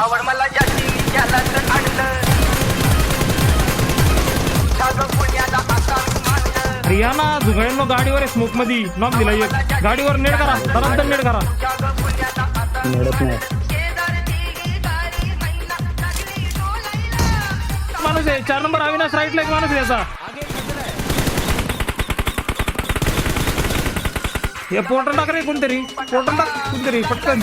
आवड मला जास्ती त्याला तर रियाना गाडीवर स्मोक मधी नॉम दिला येत गाडीवर नेड करा तरंतर नेड करा नाही माणूस आहे चार नंबर अविनाश राईट एक माणूस आहे याचा हे पोटन टाक रे कोणतरी पोटन टाक कोणतरी पटकन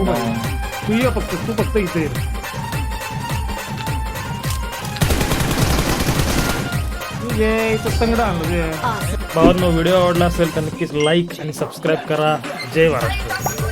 तू माहिती तू ये फक्त तू फक्त इथे ये इथं तंगडा आणलं जे भावांनो व्हिडिओ आवडला असेल तर नक्कीच लाईक आणि सबस्क्राईब करा जय महाराष्ट्र